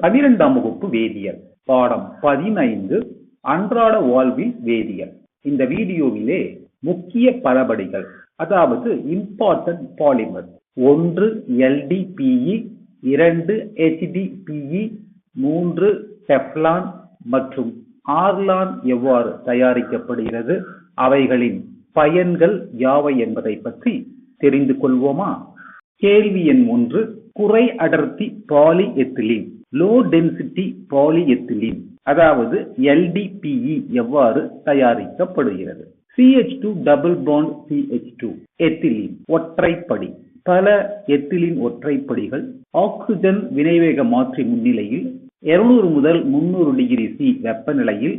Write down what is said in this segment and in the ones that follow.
பனிரெண்டாம் வகுப்பு வேதியியல் பாடம் பதினைந்து அன்றாட வாழ்வில் வேதியியல். இந்த வீடியோவிலே முக்கிய பரபடிகள் அதாவது இம்பார்ட்டன்ட் பாலிமர் ஒன்று எல்டிபிஇ இரண்டு ஹெச்டிபிஇ மூன்று டெஃப்லான் மற்றும் ஆர்லான் எவ்வாறு தயாரிக்கப்படுகிறது அவைகளின் பயன்கள் யாவை என்பதை பற்றி தெரிந்து கொள்வோமா? கேள்வி எண் ஒன்று குறை அடர்த்தி polyethylene low density polyethylene அதாவது எல்டிபிஇ எவ்வாறு தயாரிக்கப்படுகிறது? CH two double bond CH2 ethylene ஒற்றைப்படி. பல எத்திலின் ஒற்றைப்படிகள் ஆக்சிஜன் வினைவேக மாற்றி முன்னிலையில் 200 முதல் 300 டிகிரி சி வெப்பநிலையில்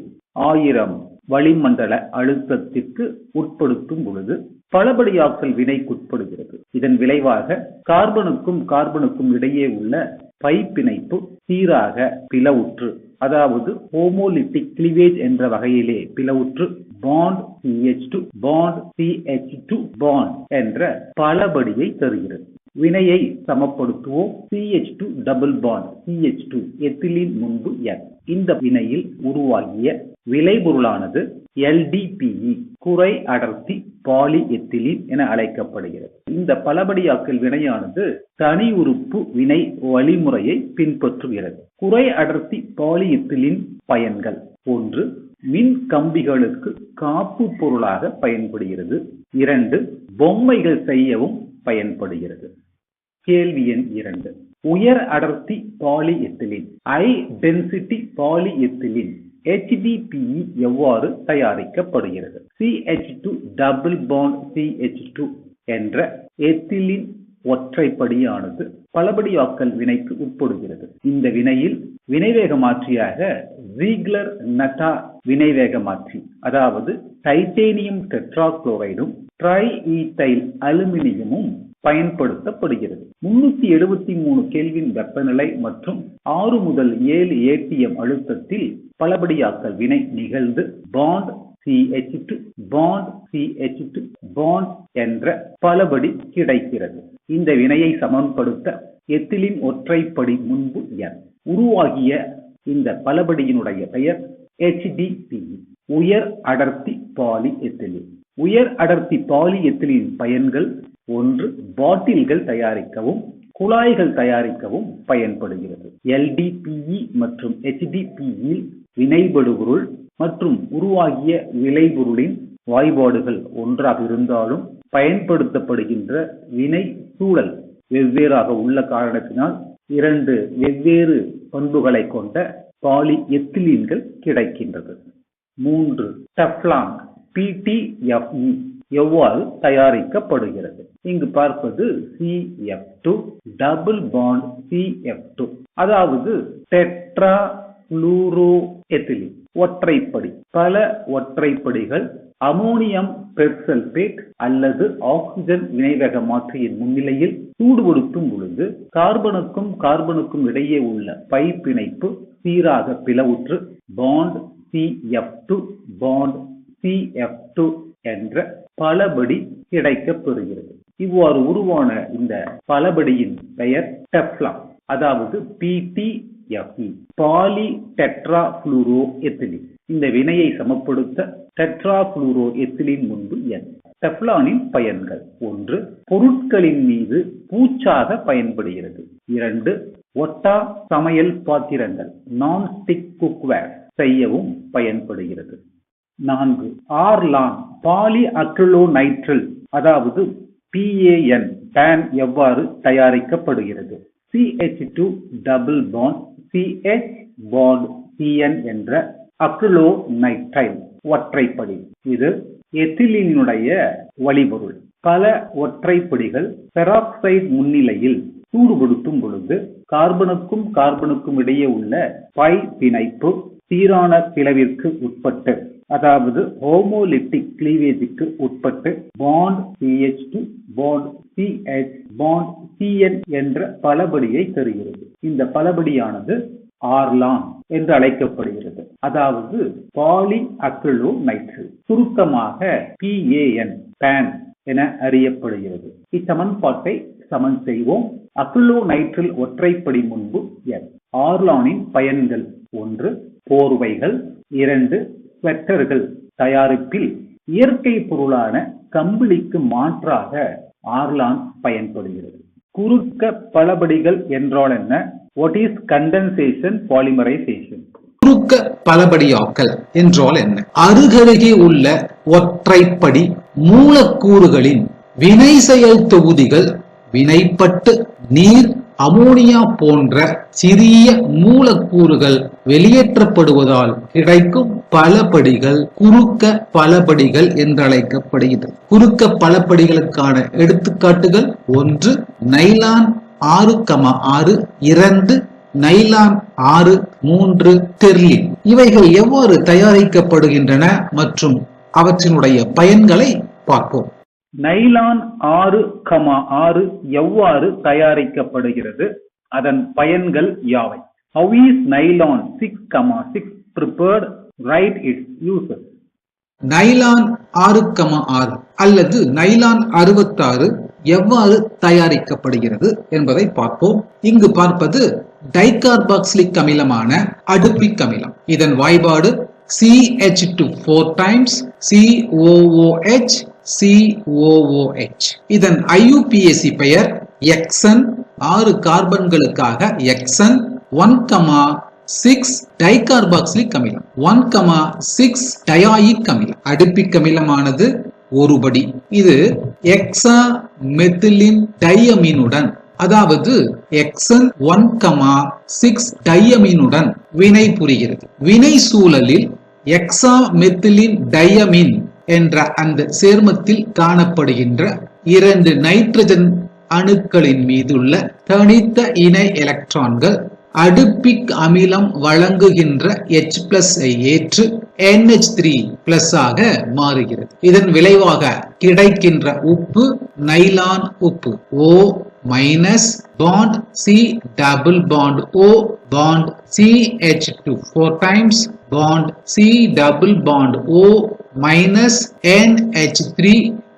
ஆயிரம் வளிமண்டல அழுத்தத்திற்கு உட்படுத்தும் பொழுது பலபடியாக்கல் வினைக்குட்படுகிறது. இதன் விளைவாக கார்பனுக்கும் கார்பனுக்கும் இடையே உள்ள பை பிணைப்பு சீராக பிளவுற்று அதாவது ஹோமோலிட்டிக் கிளிவேஜ் என்ற வகையிலே பிளவுற்று bond CH two bond CH two bond என்ற பலபடியை தருகிறது. வினையை சமப்படுத்துவோம். CH2 double bond CH2 ethylene முன்பு N. இந்த வினையில் உருவாகிய விளைபொருளானது எல்டிபிஇ குறை அடர்த்தி பாலி எத்திலீன் என அழைக்கப்படுகிறது. இந்த பலபடியாக்கல் வினையானது தனி உறுப்பு வினை வழிமுறையை பின்பற்றுகிறது. குறை அடர்த்தி பாலி எத்திலீன் பயன்கள் ஒன்று மின் கம்பிகளுக்கு காப்பு பொருளாக பயன்படுகிறது. இரண்டு பொம்மைகள் செய்யவும் பயன்படுகிறது. கேள்வி எண் இரண்டு உயர் அடர்த்தி polyethylene high density polyethylene HDPE எவ்வாறு தயாரிக்கப்படுகிறது? CH2 டபுள் பாண்ட் CH2 என்ற எத்திலின் ஒற்றைப்படியானது பலபடியாக்கல் வினைக்கு உட்படுகிறது. இந்த வினையில் வினைவேக மாற்றியாக ஜீக்லர் நட்டா வினைவேக மாற்றி அதாவது டைட்டேனியம் டெட்ராக்ளோரைடும் ட்ரை ஈத்தைல் அலுமினியமும் பயன்படுத்தப்படுகிறது. முன்னூத்தி எழுபத்தி மூணு கேள்வின் வெப்பநிலை மற்றும் ஆறு முதல் ஏழு ஏடிஎம் அழுத்தத்தில் பலபடியாக்கல் வினை நிகழ்ந்து bond CH2 bond CH2 bond என்ற பலபடி கிடைக்கிறது. இந்த வினையை சமன்படுத்த எத்திலின் ஒற்றைப்படி முன்பு N. உருவாகிய இந்த பலபடியினுடைய பெயர் HDPE உயர் அடர்த்தி பாலி எத்திலின் உயர் அடர்த்தி பாலி எத்திலின் பயன்கள் ஒன்று பாட்டில்கள் தயாரிக்கவும் குழாய்கள் தயாரிக்கவும் பயன்படுகிறது. எல்டிபிஇ மற்றும் HDPE வினைபடுபொருள் மற்றும் உருவாகிய விளைபொருளின் வாய்பாடுகள் ஒன்றாக இருந்தாலும் பயன்படுத்தப்படுகின்ற வினை சூழல் வெவ்வேறாக உள்ள காரணத்தினால் இரண்டு வெவ்வேறு பண்புகளை கொண்ட பாலி எத்திலீன்கள் கிடைக்கின்றது. மூன்று டெஃப்லான் பிடிஎஃப்இ எவ்வாறு தயாரிக்கப்படுகிறது? இங்கு பார்ப்பது CF2 டபுள் பாண்ட் CF2 அதாவது டெட்ரா புளூரோ எத்திலின் ஒற்றைப்படி. பல ஒற்றைப்படிகள் அமோனியம் பெர்சல்பேட் அல்லது ஆக்சிஜன் வினைவேக மாற்றியின் முன்னிலையில் சூடுபடுத்தும் பொழுது கார்பனுக்கும் கார்பனுக்கும் இடையே உள்ள பை பிணைப்பு சீராக பிளவுற்று பாண்ட் CF2 பாண்ட் CF2 என்ற பலபடி கிடைக்கப் பெறுகிறது இவ்வாறு உருவான இந்த பலபடியின் பெயர் டெஃப்லான் அதாவது PTFE polytetrafluoroethylene இந்த வினையை சமப்படுத்த டெட்ரா புளூரோ எத்திலின் முன்பு என் டெஃப்லானின் பயன்கள் ஒன்று பொருட்களின் மீது பூச்சாக பயன்படுகிறது இரண்டு ஒட்டா சமையல் பாத்திரங்கள் நான்ஸ்டிக் குக்வேர் செய்யவும் பயன்படுகிறது நான்கு ஆர்லான் பாலி அக்ரிலோநைட்ரில் அதாவது பிஏஎன் PAN எவ்வாறு தயாரிக்கப்படுகிறது CH2 double bond CH bond CN என்ற அக்ரிலோநைட்ரைல் ஒற்றைப்படி. இது எத்திலீனுடைய வழிபொருள். பல ஒற்றைப்படிகள் பெராக்சைடு முன்னிலையில் சூடுபடுத்தும் பொழுது கார்பனுக்கும் கார்பனுக்கும் இடையே உள்ள பை பிணைப்பு சீரான பிளவிற்கு உட்பட்டு அதாவது ஹோமோலிப்டிக் கிளீவேஜுக்கு உட்பட்டு bond CH2 bond CH bond CN என்ற பலபடியை தருகிறது இந்த பலபடியானது ஆர்லான் என்று அழைக்கப்படுகிறது. அதாவது பாலி அக்ரிலோ நைட்ரேட் சுருக்கமாக பிஏஎன் பேன் என அறியப்படுகிறது. இச்சமன்பாட்டை சமன் செய்வோம். அக்ரிலோ நைட்ரில் ஒற்றைப்படி முன்பு என் ஆர்லானின் பயன்கள் ஒன்று போர்வைகள் இரண்டு ஸ்வெட்டர்கள் தயாரிப்பில் இயற்கை பொருளான கம்பளிக்கு மாற்றாக ஆர்லான் பயன்படுகிறது. குறுக்க பலபடிகள் என்றால் என்ன? வாட் இஸ் கண்டன்சேஷன் பாலிமரைசேஷன் குறுக்க பலபடியாக்கல் என்றால் என்ன? அருகருகே உள்ள ஒற்றைப்படி மூலக்கூறுகளின் வினை செயல் தொகுதிகள் வினைப்பட்டு நீர் அமோனியா போன்ற சிறிய மூலக்கூறுகள் வெளியேற்றப்படுவதால் கிடைக்கும் பலபடிகள் குறுக்க பலபடிகள் என்றழைக்கப்படுகிறது. குறுக்க பலபடிகளுக்கான எடுத்துக்காட்டுகள் ஒன்று நைலான் ஆறு கம ஆறு இரண்டு நைலான் ஆறு மூன்று தெர்லின். இவைகள் எவ்வாறு தயாரிக்கப்படுகின்றன மற்றும் அவற்றினுடைய பயன்களை பார்ப்போம். நைலான் ஆறு கமா ஆறு எவ்வாறு தயாரிக்கப்படுகிறது? அதன் பயன்கள் யாவை? How is nylon six comma six prepared right its uses nylon ஆறு கமா ஆறு அல்லது நைலான் அறுபத்தாறு எவ்வாறு தயாரிக்கப்படுகிறது என்பதை பார்ப்போம். இங்கு பார்ப்பது டைகார்பாக்சிலிக் அமிலமான அடுப்பிக் அமிலம் இதன் வாய்பாடு CH2 four times COOH COOH இதன் IUPAC பெயர் எக்ஸன் ஆறு கார்பன்களுக்காக hexane one comma six dicarboxylic அமிலம் ஒன் கமா சிக்ஸ் டயாயிக் அமிலம் அடுப்பிக் அமிலமானது ஒருபடி. இது எக்ஸா மெத்திலின் டையமீனுடன் அதாவது எக்ஸன் ஒன் கமா சிக்ஸ் டையமீனுடன் வினை புரிகிறது. வினை சூழலில் எக்ஸா மெத்திலின் டையமின் என்ற அந்த சேர்மத்தில் காணப்படுகின்ற இரண்டு நைட்ரஜன் அணுக்களின் மீதுள்ள தனித்த இணை எலக்ட்ரான்கள் அடுப்பிக் அமிலம் வழங்குகின்ற எச் பிளஸ் ஐ ஏற்று என்ஹெச் த்ரீ பிளஸ் ஆக மாறுகிறது. இதன் விளைவாக கிடைக்கின்ற உப்பு நைலான் உப்பு O minus bond C double bond O bond CH two four times bond C double bond O minus NH3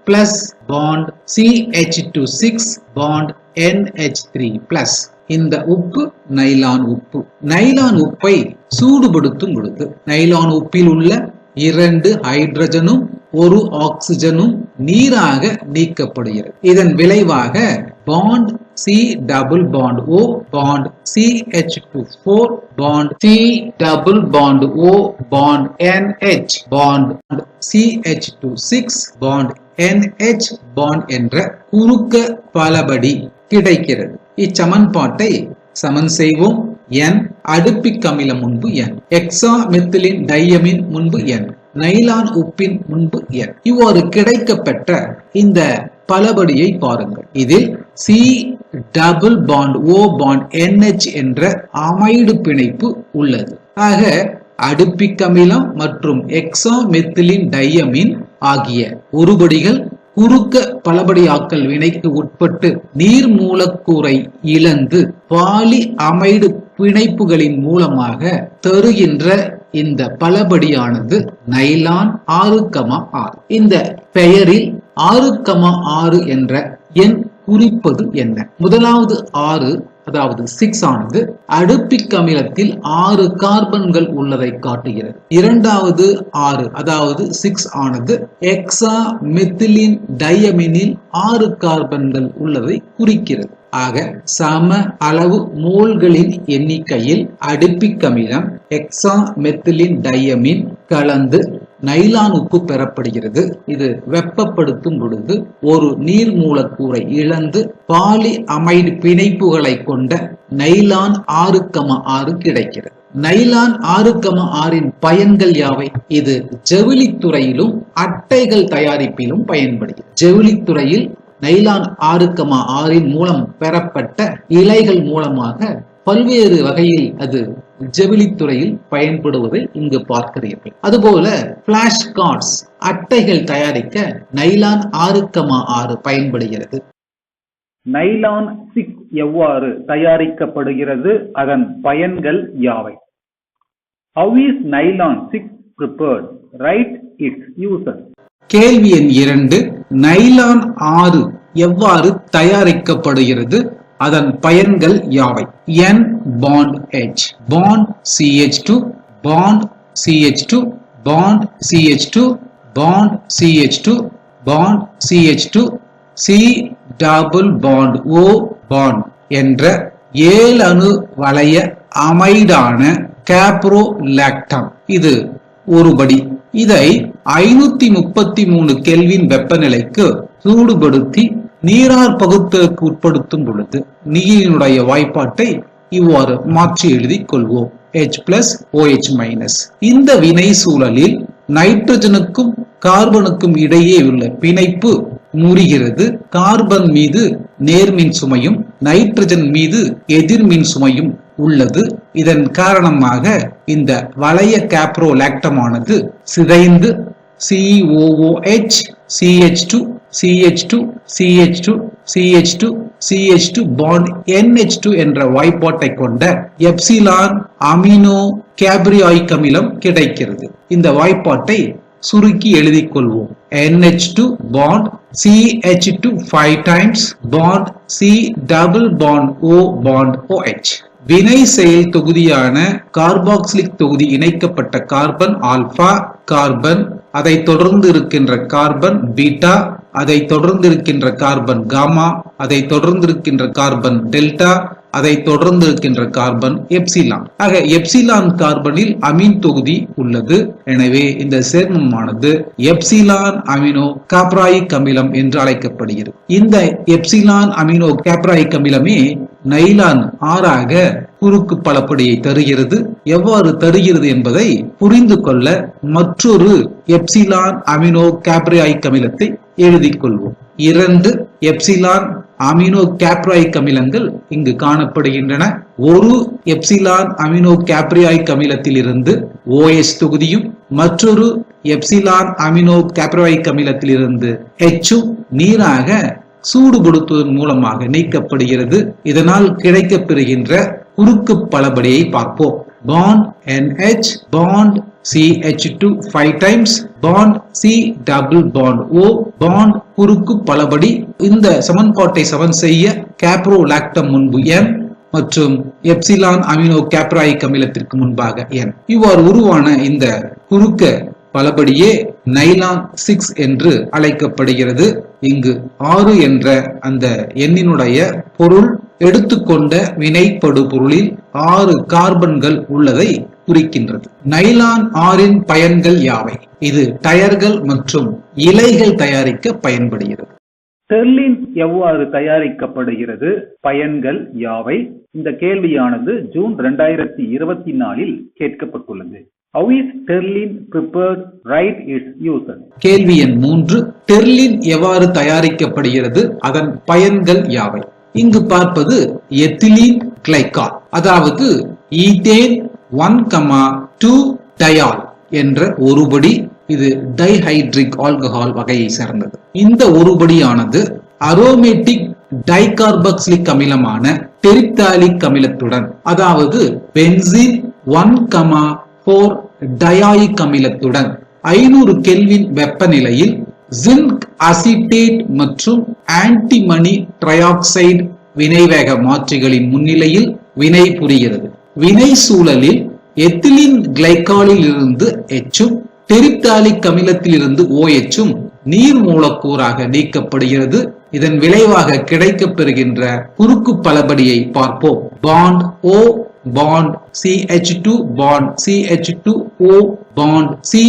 plus bond CH26 bond NH3 plus. இந்த உப்பு நைலான் உப்பு. நைலான் உப்பை சூடுபடுத்தும் பொழுது நைலான் உப்பில் உள்ள இரண்டு ஹைட்ரஜனும் ஒரு ஆக்சிஜனும் நீராக நீக்கப்படுகிறது. இதன் விளைவாக bond C double bond O bond C H two four bond C double bond O bond N bond two six bond NH bond என்ற குறுக்க பலபடி கிடைக்கிறது. இச்சமன்பாட்டை சமன் செய்வோம். N அடுப்பிக் அமிலம் முன்பு n எக்ஸா மெத்திலின் டையமின் முன்பு n நைலான் உப்பின் முன்பு n. இவ்வாறு கிடைக்கப்பெற்ற இந்த பலபடியை பாருங்கள். இதில் C double bond O bond NH என்ற அமைடு பிணைப்பு உள்ளது. ஆக அடுப்பிக் அமிலம் மற்றும் எக்ஸா மெத்திலின் டையமின் ஆகிய உருபடிகள் குறுக்க பலபடியாக்கல் வினைக்கு உட்பட்டு நீர் மூலக்கூறை இழந்து பாலி அமைடு பிணைப்புகளின் மூலமாக தருகின்ற இந்த பலபடியானது நைலான் ஆறு கமா ஆறு. இந்த பெயரில் ஆறு கமா ஆறு என்ற எண் குறிப்பது என்ன? முதலாவது ஆறு அதாவது சிக்ஸ் ஆனது அடுப்பிக் அமிலத்தில் ஆறு கார்பன்கள் உள்ளதை காட்டுகிறது. இரண்டாவது ஆறு அதாவது சிக்ஸ் ஆனது எக்ஸா மெத்திலின் டையமினில் ஆறு கார்பன்கள் உள்ளதை குறிக்கிறது. ஆக சம அளவு மோல்களின் எண்ணிக்கையில் அடுப்பிக் அமிலம் எக்ஸா மெத்திலின் டையமின் கலந்து நைலான் உப்பு பெறப்படுகிறது. இது வெப்பப்படுத்தும் பொழுது ஒரு நீர் மூலக்கூறை இழந்து பாலி அமைடு பிணைப்புகளை கொண்ட நைலான் ஆறு கம ஆறு கிடைக்கிறது. நைலான் ஆறு கம ஆறின் பயன்கள் யாவை? இது ஜவுளித்துறையிலும் அட்டைகள் தயாரிப்பிலும் பயன்படுகிறது. ஜவுளித்துறையில் நைலான் ஆறு கம ஆறின் மூலம் பெறப்பட்ட இலைகள் மூலமாக பல்வேறு வகையில் அது ஜெவிலித்துறையில் பயன்படுவதை இங்கு பார்க்கிறீர்கள் அதுபோல பிளாஷ் கார்ட்ஸ் அட்டைகள் தயாரிக்க நைலான் ஆறு கமா ஆறு பயன்படுகிறது. நைலான் சிக்ஸ் எவ்வாறு தயாரிக்கப்படுகிறது? அதன் பயன்கள் யாவை? How is nylon six prepared right its uses கேள்வி எண் இரண்டு நைலான் ஆறு எவ்வாறு தயாரிக்கப்படுகிறது? அதன் பயன்கள் யாவை? N bond H bond CH two bond CH two bond CH two bond CH two bond CH two C double bond O bond என்ற ஏழு அணு வளைய அமைடான கேப்ரோ லாக்டம் இது ஒருபடி. இதை ஐநூத்தி முப்பத்தி மூணு கெல்வின் வெப்பநிலைக்கு சூடுபடுத்தி நீரார் பகுத்தலுக்கு உட்படுத்தும் பொழுது நீரினுடைய வாய்ப்பாட்டை இவ்வாறு மாற்றி எழுதிக் கொள்வோம். ஹெச் பிளஸ் ஓஎச் மைனஸ் இந்த வினை சூழலில் நைட்ரஜனுக்கும் கார்பனுக்கும் இடையே உள்ள பிணைப்பு முறிகிறது. கார்பன் மீது நேர்மின் சுமையும் நைட்ரஜன் மீது எதிர்மின் சுமையும் உள்ளது. இதன் காரணமாக இந்த வளைய கேப்ரோலாக்டமானது சிதைந்து COOH CH two CH2 CH2 CH2 CH2 bond NH2 என்ற வாய்ப்பாட்டை கொண்ட எப்சிலான் அமினோ கேப்ரியாயிக் அமிலம் கிடைக்கிறது. இந்த வாய்ப்பாட்டை சுருக்கி எழுதிக் கொள்வோம். NH2 bond CH2 5 times bond C double bond O bond OH வினை செயல் தொகுதியான கார்பாக்சிலிக் தொகுதி இணைக்கப்பட்ட கார்பன் ஆல்பா கார்பன் அதை தொடர்ந்து இருக்கின்ற கார்பன் பீட்டா அதை தொடர்ந்திருக்கின்ற கார்பன் காமா அதை தொடர்ந்திருக்கின்ற கார்பன் டெல்டா அதை தொடர்ந்து இருக்கின்ற கார்பன் எப்சிலான். ஆக எப்சிலான் கார்பனில் அமீன் தொகுதி உள்ளது. எனவே இந்த சேர்மமானது எப்சிலான் அமினோ காப்ராயிக் அமிலம் என்று அழைக்கப்படுகிறது. இந்த எப்சிலான் அமினோ காப்ராயிக் அமிலமே நைலான் ஆறாக குறுக்கு பலப்படியை தருகிறது. எவ்வாறு தருகிறது என்பதை புரிந்து கொள்ள மற்றொரு எப்சிலான் அமினோ கேப்ரியாயிக் அமிலத்தை எழுதிக் கொள்வோம் இரண்டு எப்சிலான் அமினோ கேப்ராய்க் அமிலங்கள் இங்கு காணப்படுகின்றன. ஒரு எப்சிலான் அமினோ கேப்ரியாய்க் அமிலத்தில் இருந்து தொகுதியும் மற்றொரு எப்சிலான் அமினோ கேப்ராயிக் அமிலத்தில் இருந்து நீராக சூடுபடுத்துவதன் மூலமாக நீக்கப்படுகிறது. இதனால் கிடைக்கப்பெறுகின்ற குறுக்கு பலபடியை பார்ப்போம். Bond NH bond CH two five times bond C double bond. O bond குறுக்கு பலபடி இந்த சமன்பாட்டை சமன் செய்ய கேப்ரோலாக்டம் முன்பு N மற்றும் எப்சிலான் அமினோ கேப்ராயிக் அமிலத்திற்கு முன்பாக N. இவ்வாறு உருவான இந்த குறுக்க பலபடியே நைலான் சிக்ஸ் என்று அழைக்கப்படுகிறது. இங்கு ஆறு என்ற அந்த எண்ணினுடைய பொருள் எடுத்துக்கொண்ட வினைப்படு பொருளில் ஆறு கார்பன்கள் உள்ளதை குறிக்கின்றது. நைலான் ஆறின் பயன்கள் யாவை? இது டயர்கள் மற்றும் இலைகள் தயாரிக்க பயன்படுகிறது. ஸ்டெர்லின் எவ்வாறு தயாரிக்கப்படுகிறது? பயன்கள் யாவை? இந்த கேள்வியானது ஜூன் ரெண்டாயிரத்தி இருபத்தி நாலில் கேட்கப்பட்டுள்ளது. How is Sterling prepared? Write its uses. கேள்வி எண் மூன்று டெர்லின் எவ்வாறு தயாரிக்கப்படுகிறது? அதன் பயன்கள் யாவை? இங்கு பார்ப்பது எத்திலீன் கிளைகால் அதாவது ethane one comma two diol என்ற ஒருபடி இது டைஹைட்ரிக் ஆல்கஹால் வகையை சேர்ந்தது. இந்த ஒருபடியானது அரோமேட்டிக் டைகார்பக்சிலிக் அமிலமான டெரிப்தாலிக் அமிலத்துடன் அதாவது benzene one comma four dioic அமிலத்துடன் ஐநூறு கெல்வின் வெப்பநிலையில் ஜிங்க் அசிட்டேட் மற்றும் ஆன்டிமணி ட்ரையாக்சைடு வினைவேக மாற்றிகளின் முன்னிலையில் வினை புரிகிறது வினை சூழலில் எத்திலின் கிளைகாலில் இருந்து எச்சும் டெரிப்தாலிக் அமிலத்தில் இருந்து OH-உம் நீர் மூலக்கூறாக நீக்கப்படுகிறது. இதன் விளைவாக கிடைக்கப்பெறுகின்ற குறுக்கு பலபடியை பார்ப்போம். Bond O bond CH two bond CH two O bond C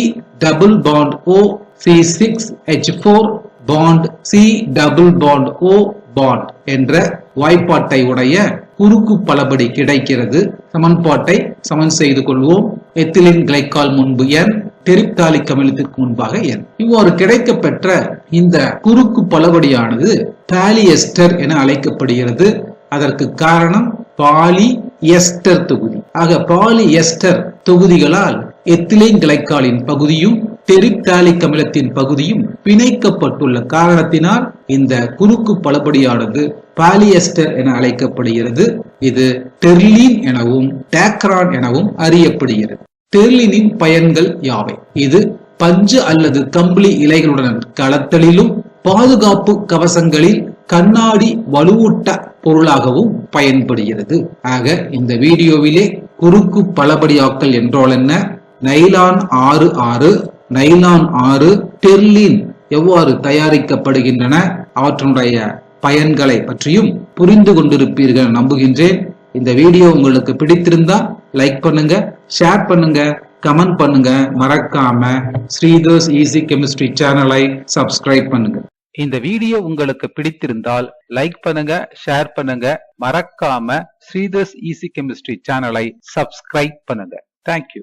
double bond O C six H four bond C double bond O bond என்ற வாய்ப்பாட்டை உடைய குறுக்கு பலபடி கிடைக்கிறது. சமன்பாட்டை சமன் செய்து கொள்வோம். எத்திலின் கிளைக்கால் முன்பு என் டெரிப்டாலிக் அமிலத்திற்கு முன்பாக என் இவ்வாறு கிடைக்கப்பெற்ற இந்த குறுக்கு பலபடியானது பாலியஸ்டர் என அழைக்கப்படுகிறது. அதற்கு காரணம் பாலி எஸ்டர் தொகுதி. ஆக பாலி எஸ்டர் தொகுதிகளால் எத்திலேன் கிளைக்காலின் பகுதியும் டெரிப்தாலிக் அமிலத்தின் பகுதியும் பிணைக்கப்பட்டுள்ள காரணத்தினால் இந்த குறுக்கு பலபடியானது பாலியஸ்டர் என அழைக்கப்படுகிறது. இது டெர்லின் எனவும் டேக்ரான் எனவும் அறியப்படுகிறது. டெர்லினின் பயன்கள் யாவை? இது பஞ்சு அல்லது கம்பளி இலைகளுடன் களத்தலிலும் பாதுகாப்பு கவசங்களில் கண்ணாடி வலுவூட்ட பொருளாகவும் பயன்படுகிறது. ஆக இந்த வீடியோவிலே குறுக்கு பலபடியாக்கல் என்றால் என்ன? நைலான் ஆறு ஆறு நைலான் ஆறு டெர்லின் எவ்வாறு தயாரிக்கப்படுகின்றன? அவற்றுடைய பயன்களை பற்றியும் புரிந்து கொண்டிருப்பீர்கள் நம்புகின்றேன். இந்த வீடியோ உங்களுக்கு பிடித்திருந்தா லைக் பண்ணுங்க ஷேர் பண்ணுங்க கமெண்ட் பண்ணுங்க. மறக்காம ஸ்ரீதர்ஸ் ஈஸி கெமிஸ்ட்ரி சேனலை சப்ஸ்கிரைப் பண்ணுங்க. இந்த வீடியோ உங்களுக்கு பிடித்திருந்தால் லைக் பண்ணுங்க ஷேர் பண்ணுங்க. மறக்காம ஸ்ரீதர்ஸ் ஈஸி கெமிஸ்ட்ரி சேனலை சப்ஸ்கிரைப் பண்ணுங்க. Thank you